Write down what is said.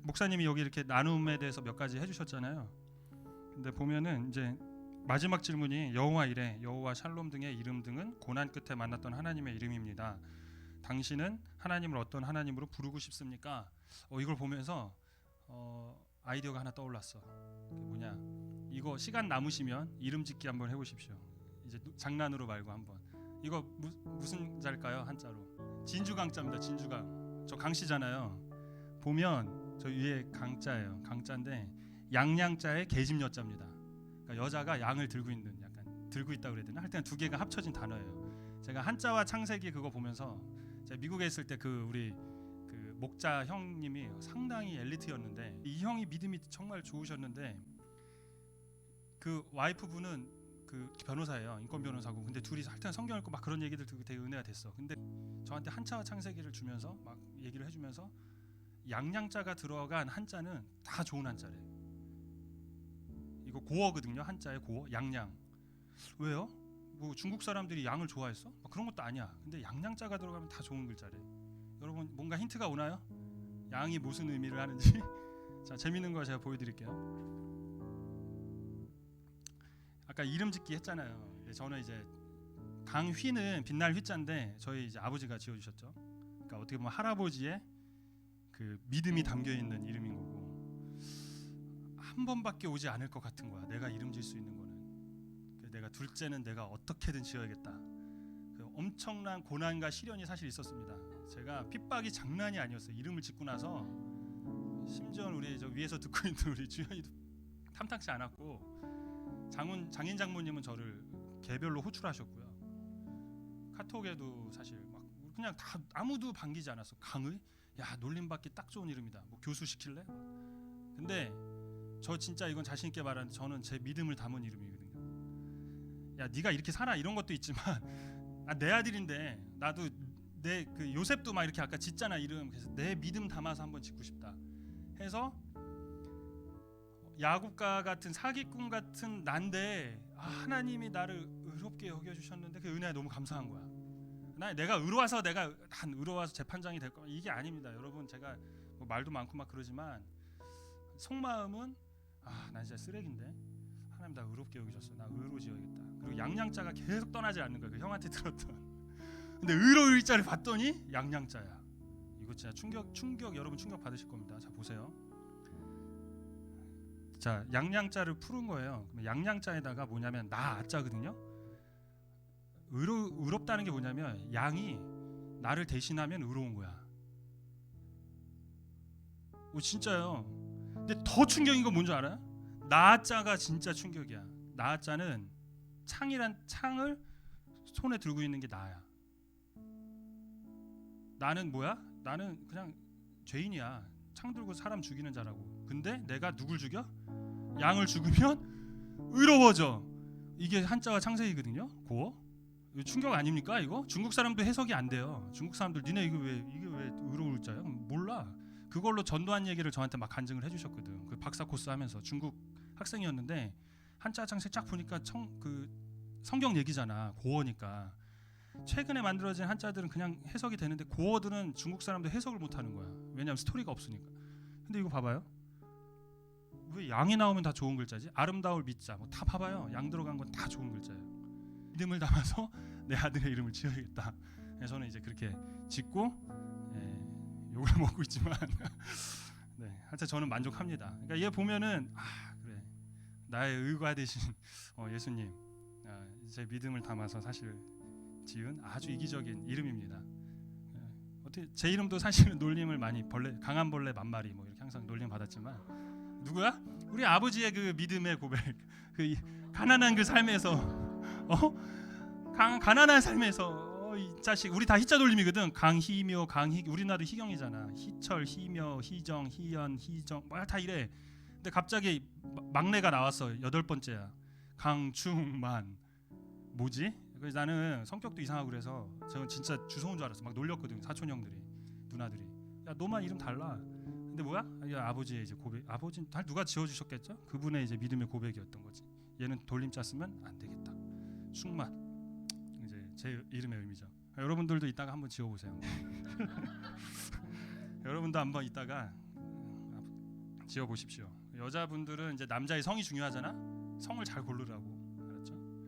목사님이 여기 이렇게 나눔에 대해서 몇 가지 해주셨잖아요. 근데 보면은 이제 마지막 질문이 여호와 이래 여호와 샬롬 등의 이름 등은 고난 끝에 만났던 하나님의 이름입니다. 당신은 하나님을 어떤 하나님으로 부르고 싶습니까? 어, 이걸 보면서 어, 아이디어가 하나 떠올랐어. 뭐냐? 이거 시간 남으시면 이름 짓기 한번 해보십시오. 이제 노- 장난으로 말고 한번. 이거 무, 무슨 자일까요? 한자로. 진주강자입니다. 진주강. 저 강씨잖아요. 보면 저 위에 강자예요. 강자인데 양양자의 계집여자입니다. 그러니까 여자가 양을 들고 있는 약간 들고 있다 그래야 되나? 하여튼 두 개가 합쳐진 단어예요. 제가 한자와 창세기 그거 보면서 제가 미국에 있을 때 그 우리 그 목자 형님이 상당히 엘리트였는데 이 형이 믿음이 정말 좋으셨는데 그 와이프분은 그 변호사예요 인권 변호사고 근데 둘이 하여튼 성경 읽고 막 그런 얘기들 되게 은혜가 됐어 근데 저한테 한자와 창세기를 주면서 막 얘기를 해주면서 양양자가 들어간 한자는 다 좋은 한자래 이거 고어거든요 한자의 고어 양양 왜요? 뭐 중국 사람들이 양을 좋아했어? 막 그런 것도 아니야 근데 양양자가 들어가면 다 좋은 글자래 여러분 뭔가 힌트가 오나요? 양이 무슨 의미를 하는지 자 재밌는 거 제가 보여드릴게요 아까 이름 짓기 했잖아요. 저는 이제 강휘는 빛날 휘자인데 저희 이제 아버지가 지어주셨죠. 그러니까 어떻게 보면 할아버지의 그 믿음이 담겨 있는 이름인 거고 한 번밖에 오지 않을 것 같은 거야. 내가 이름 질 수 있는 거는. 그래서 내가 둘째는 내가 어떻게든 지어야겠다. 그 엄청난 고난과 시련이 사실 있었습니다. 제가 핍박이 장난이 아니었어요. 이름을 짓고 나서 심지어 우리 저 위에서 듣고 있는 우리 주연이도 탐탁지 않았고 장훈 장인 장모님은 저를 개별로 호출하셨고요. 카톡에도 사실 막 그냥 다 아무도 반기지 않았어. 강의 야 놀림 받기 딱 좋은 이름이다. 뭐 교수 시킬래? 근데 저 진짜 이건 자신 있게 말하는데 저는 제 믿음을 담은 이름이거든요. 야 네가 이렇게 살아 이런 것도 있지만 아, 내 아들인데 나도 내 그 요셉도 막 이렇게 아까 짓잖아 이름 그래서 내 믿음 담아서 한번 짓고 싶다 해서 야곱과 같은 사기꾼 같은 난데 아, 하나님이 나를 의롭게 여겨 주셨는데 그 은혜가 너무 감사한 거야. 나 내가 의로워서 내가 한 의로워서 재판장이 될거 이게 아닙니다. 여러분 제가 뭐 말도 많고 막 그러지만 속마음은 아, 나 진짜 쓰레기인데 하나님 나 의롭게 여기셨어. 나 의로지어야겠다. 그리고 양양자가 계속 떠나지 않는 거야. 그 형한테 들었던. 근데 의로울 자를 봤더니 양양자야. 이거 진짜 충격 충격 여러분 충격 받으실 겁니다. 자 보세요. 자 양양자를 푸른 거예요. 양양자에다가 뭐냐면 나 아자거든요. 의로 의롭다는 게 뭐냐면 양이 나를 대신하면 의로운 거야. 오 진짜요. 근데 더 충격인 건 뭔지 알아요? 나자가 진짜 충격이야. 나자는 창이란 창을 손에 들고 있는 게 나야. 나는 뭐야? 나는 그냥 죄인이야. 창 들고 사람 죽이는 자라고. 근데 내가 누굴 죽여? 양을 죽으면 의로워져. 이게 한자와 창세기거든요. 고어. 충격 아닙니까 이거? 중국 사람도 해석이 안 돼요. 중국 사람들 니네 이거 왜 이게 왜 의로울 자야? 몰라. 그걸로 전도한 얘기를 저한테 막 간증을 해주셨거든. 그 박사 코스 하면서 중국 학생이었는데 한자 창세 쫙 보니까 청, 그 성경 얘기잖아. 고어니까. 최근에 만들어진 한자들은 그냥 해석이 되는데 고어들은 중국 사람도 해석을 못 하는 거야. 왜냐하면 스토리가 없으니까. 근데 이거 봐봐요. 왜 양이 나오면 다 좋은 글자지? 아름다울 믿자. 뭐 다 봐봐요. 양 들어간 건 다 좋은 글자예요. 믿음을 담아서 내 아들의 이름을 지어야겠다. 그래서 저는 이제 그렇게 짓고 예, 욕을 먹고 있지만 네, 하여튼 저는 만족합니다. 그러니까 얘 보면은 아 그래 나의 의가 되신 어, 예수님 아, 제 믿음을 담아서 사실 지은 아주 이기적인 이름입니다. 예, 어떻게 제 이름도 사실은 놀림을 많이 벌레 강한 벌레 만마리 뭐 이렇게 항상 놀림 받았지만 누구야? 우리 아버지의 그 믿음의 고백, 그 이- 가난한 그 삶에서 어 강, 가난한 삶에서 어, 이 자식 우리 다 희자 돌림이거든. 강희묘, 강희 우리 나도 희경이잖아. 희철, 희묘, 희정, 희연, 희정 뭐다 이래. 근데 갑자기 마- 막내가 나왔어. 여덟 번째야. 강충만 뭐지? 그래서 나는 성격도 이상하고 그래서 저는 진짜 주소온 줄 알았어. 막 놀렸거든 사촌 형들이 누나들이. 야 너만 이름 달라. 근데 뭐야? 이 아버지의 이제 고백. 아버지는 다 누가 지어주셨겠죠? 그분의 이제 믿음의 고백이었던 거지. 얘는 돌림자 쓰면 안 되겠다. 충만. 이제 제 이름의 의미죠. 여러분들도 이따가 한번 지어보세요. 여러분도 한번 이따가 지어 보십시오. 여자분들은 이제 남자의 성이 중요하잖아. 성을 잘 고르라고.